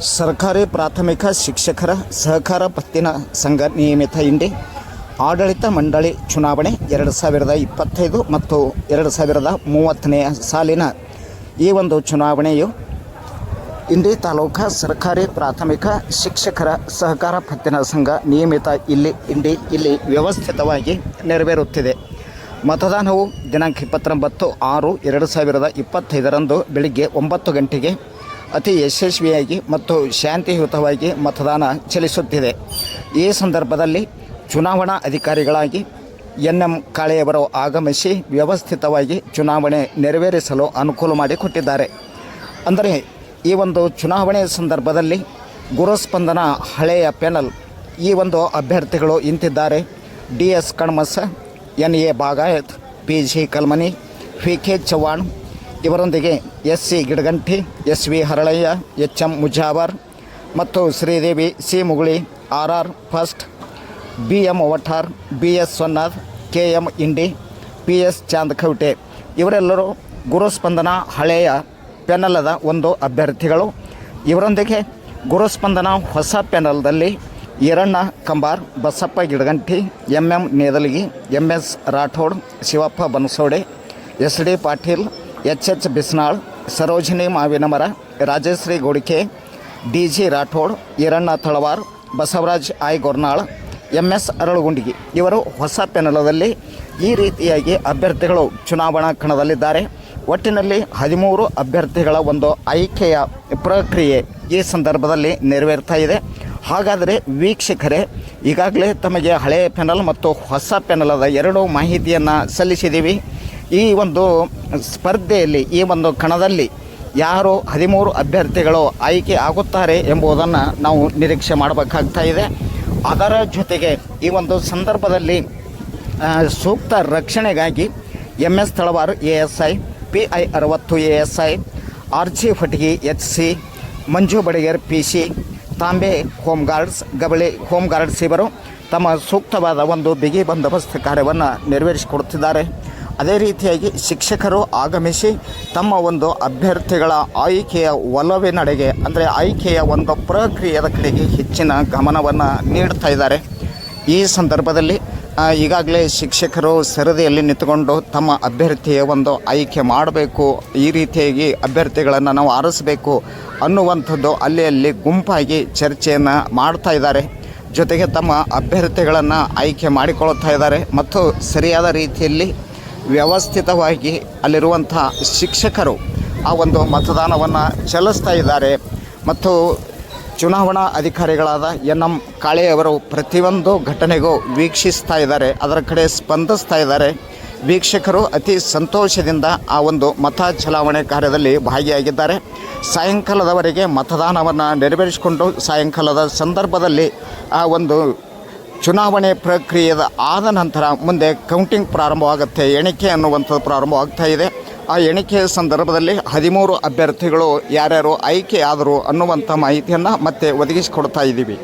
ಸರ್ಕಾರಿ ಪ್ರಾಥಮಿಕ ಶಿಕ್ಷಕರ ಸಹಕಾರ ಪತ್ತಿನ ಸಂಘ ನಿಯಮಿತ ಇಂಡಿ ಆಡಳಿತ ಮಂಡಳಿ ಚುನಾವಣೆ ಎರಡು ಸಾವಿರದ ಇಪ್ಪತ್ತೈದು ಮತ್ತು ಎರಡು ಸಾವಿರದ ಮೂವತ್ತನೆಯ ಸಾಲಿನ ಈ ಒಂದು ಚುನಾವಣೆಯು ಇಂಡಿ ತಾಲೂಕು ಸರ್ಕಾರಿ ಪ್ರಾಥಮಿಕ ಶಿಕ್ಷಕರ ಸಹಕಾರ ಪತ್ತಿನ ಸಂಘ ನಿಯಮಿತ ಇಲ್ಲಿ ಇಂಡಿ ಇಲ್ಲಿ ವ್ಯವಸ್ಥಿತವಾಗಿ ನೆರವೇರುತ್ತಿದೆ. ಮತದಾನವು ದಿನಾಂಕ ಇಪ್ಪತ್ತೊಂಬತ್ತು ಆರು ಎರಡು ಸಾವಿರದ ಇಪ್ಪತ್ತೈದರಂದು ಬೆಳಿಗ್ಗೆ ಒಂಬತ್ತು ಗಂಟೆಗೆ ಅತಿ ಯಶಸ್ವಿಯಾಗಿ ಮತ್ತು ಶಾಂತಿಯುತವಾಗಿ ಮತದಾನ ಚಲಿಸುತ್ತಿದೆ. ಈ ಸಂದರ್ಭದಲ್ಲಿ ಚುನಾವಣಾ ಅಧಿಕಾರಿಗಳಾಗಿ ಎನ್ ಎಂ ಕಾಳೆಯವರು ಆಗಮಿಸಿ ವ್ಯವಸ್ಥಿತವಾಗಿ ಚುನಾವಣೆ ನೆರವೇರಿಸಲು ಅನುಕೂಲ ಮಾಡಿಕೊಟ್ಟಿದ್ದಾರೆ. ಅಂದರೆ ಈ ಒಂದು ಚುನಾವಣೆ ಸಂದರ್ಭದಲ್ಲಿ ಗುರುಸ್ಪಂದನ ಹಳೆಯ ಪ್ಯಾನಲ್ ಈ ಒಂದು ಅಭ್ಯರ್ಥಿಗಳು ಇಂತಿದ್ದಾರೆ D S Kanmas, N A Bagayat, P G Kalmani, V K Chavan ಇವರೊಂದಿಗೆ S C Gidaganti S V Haralayya H M Mujawar ಮತ್ತು Sridevi C Muguli R R first B M Ottar B S Sonnath K M Indi P S Chand Khaute ಇವರೆಲ್ಲರೂ ಗುರುಸ್ಪಂದನ ಹಳೆಯ ಪ್ಯಾನಲದ ಒಂದು ಅಭ್ಯರ್ಥಿಗಳು. ಇವರೊಂದಿಗೆ ಗುರುಸ್ಪಂದನ ಹೊಸ ಪ್ಯಾನಲ್ದಲ್ಲಿ Iranna Kambar, Basappa Gidaganti M M Nedalagi M S Rathod, Shivappa Banasode, S D Patil H H Bisnal, Sarojini Mavinamara, Rajashree Godike D G Rathod, Iranna Talawar, Basavaraj I Gornal M S Aralugundigi. ಇವರು ಹೊಸ ಪೆನಲದಲ್ಲಿ ಈ ರೀತಿಯಾಗಿ ಅಭ್ಯರ್ಥಿಗಳು ಚುನಾವಣಾ ಕಣದಲ್ಲಿದ್ದಾರೆ. ಒಟ್ಟಿನಲ್ಲಿ ಹದಿಮೂರು ಅಭ್ಯರ್ಥಿಗಳ ಒಂದು ಆಯ್ಕೆಯ ಪ್ರಕ್ರಿಯೆ ಈ ಸಂದರ್ಭದಲ್ಲಿ ನೆರವೇರ್ತಾ ಇದೆ. ಹಾಗಾದರೆ ವೀಕ್ಷಕರೇ, ಈಗಾಗಲೇ ತಮಗೆ ಹಳೆಯ ಪೆನಲ್ ಮತ್ತು ಹೊಸ ಪೆನಲದ ಎರಡು ಮಾಹಿತಿಯನ್ನು ಸಲ್ಲಿಸಿದ್ದೀವಿ. ಈ ಒಂದು ಸ್ಪರ್ಧೆಯಲ್ಲಿ, ಈ ಒಂದು ಕಣದಲ್ಲಿ ಯಾರು ಹದಿಮೂರು ಅಭ್ಯರ್ಥಿಗಳು ಆಯ್ಕೆ ಆಗುತ್ತಾರೆ ಎಂಬುದನ್ನು ನಾವು ನಿರೀಕ್ಷೆ ಮಾಡಬೇಕಾಗ್ತಾ ಇದೆ. ಅದರ ಜೊತೆಗೆ ಈ ಒಂದು ಸಂದರ್ಭದಲ್ಲಿ ಸೂಕ್ತ ರಕ್ಷಣೆಗಾಗಿ M S Talawar A S I P I ಅರವತ್ತು A S I R G Phatagi H C Manju Badiger P C Tambe home guards, Gabali home guards ಇವರು ತಮ್ಮ ಸೂಕ್ತವಾದ ಒಂದು ಬಿಗಿ ಬಂದೋಬಸ್ತ್ ಕಾರ್ಯವನ್ನು ನೆರವೇರಿಸಿಕೊಡುತ್ತಿದ್ದಾರೆ. ಅದೇ ರೀತಿಯಾಗಿ ಶಿಕ್ಷಕರು ಆಗಮಿಸಿ ತಮ್ಮ ಒಂದು ಅಭ್ಯರ್ಥಿಗಳ ಆಯ್ಕೆಯ ಒಲವಿನಡೆಗೆ ಅಂದರೆ ಆಯ್ಕೆಯ ಒಂದು ಪ್ರಕ್ರಿಯೆಯ ಕಡೆಗೆ ಹೆಚ್ಚಿನ ಗಮನವನ್ನು ನೀಡ್ತಾ ಇದ್ದಾರೆ. ಈ ಸಂದರ್ಭದಲ್ಲಿ ಈಗಾಗಲೇ ಶಿಕ್ಷಕರು ಸರದಿಯಲ್ಲಿ ನಿಂತುಕೊಂಡು ತಮ್ಮ ಅಭ್ಯರ್ಥಿಯ ಒಂದು ಆಯ್ಕೆ ಮಾಡಬೇಕು, ಈ ರೀತಿಯಾಗಿ ಅಭ್ಯರ್ಥಿಗಳನ್ನು ನಾವು ಆರಿಸಬೇಕು ಅನ್ನುವಂಥದ್ದು ಅಲ್ಲಿ ಅಲ್ಲಿ ಗುಂಪಾಗಿ ಚರ್ಚೆಯನ್ನು ಮಾಡ್ತಾ ಇದ್ದಾರೆ. ಜೊತೆಗೆ ತಮ್ಮ ಅಭ್ಯರ್ಥಿಗಳನ್ನು ಆಯ್ಕೆ ಮಾಡಿಕೊಳ್ತಾ ಇದ್ದಾರೆ. ಮತ್ತು ಸರಿಯಾದ ರೀತಿಯಲ್ಲಿ ವ್ಯವಸ್ಥಿತವಾಗಿ ಅಲ್ಲಿರುವಂಥ ಶಿಕ್ಷಕರು ಆ ಒಂದು ಮತದಾನವನ್ನು ಚಲಿಸ್ತಾ ಇದ್ದಾರೆ. ಮತ್ತು ಚುನಾವಣಾ ಅಧಿಕಾರಿಗಳಾದ ಎನ್ ಎಂ ಕಾಳೆಯವರು ಪ್ರತಿಯೊಂದು ಘಟನೆಗೂ ವೀಕ್ಷಿಸ್ತಾ ಇದ್ದಾರೆ. ಅದರ ಕಡೆ ಸ್ಪಂದಿಸ್ತಾ ಇದ್ದಾರೆ. ವೀಕ್ಷಕರು ಅತಿ ಸಂತೋಷದಿಂದ ಆ ಒಂದು ಮತ ಚಲಾವಣೆ ಕಾರ್ಯದಲ್ಲಿ ಭಾಗಿಯಾಗಿದ್ದಾರೆ. ಸಾಯಂಕಾಲದವರೆಗೆ ಮತದಾನವನ್ನು ನೆರವೇರಿಸಿಕೊಂಡು ಸಾಯಂಕಾಲದ ಸಂದರ್ಭದಲ್ಲಿ ಆ ಒಂದು ಚುನಾವಣೆ ಪ್ರಕ್ರಿಯೆ ಆದ ನಂತರ ಮುಂದೆ ಕೌಂಟಿಂಗ್ ಪ್ರಾರಂಭವಾಗುತ್ತೆ, ಎಣಿಕೆ ಅನ್ನುವಂಥದ್ದು ಪ್ರಾರಂಭವಾಗ್ತಾ ಇದೆ. ಆ ಎಣಿಕೆಯ ಸಂದರ್ಭದಲ್ಲಿ ಹದಿಮೂರು ಅಭ್ಯರ್ಥಿಗಳು ಯಾರ್ಯಾರು ಆಯ್ಕೆ ಆದರು ಅನ್ನುವಂಥ ಮಾಹಿತಿಯನ್ನು ಮತ್ತೆ ಒದಗಿಸಿಕೊಡ್ತಾ ಇದ್ದೀವಿ.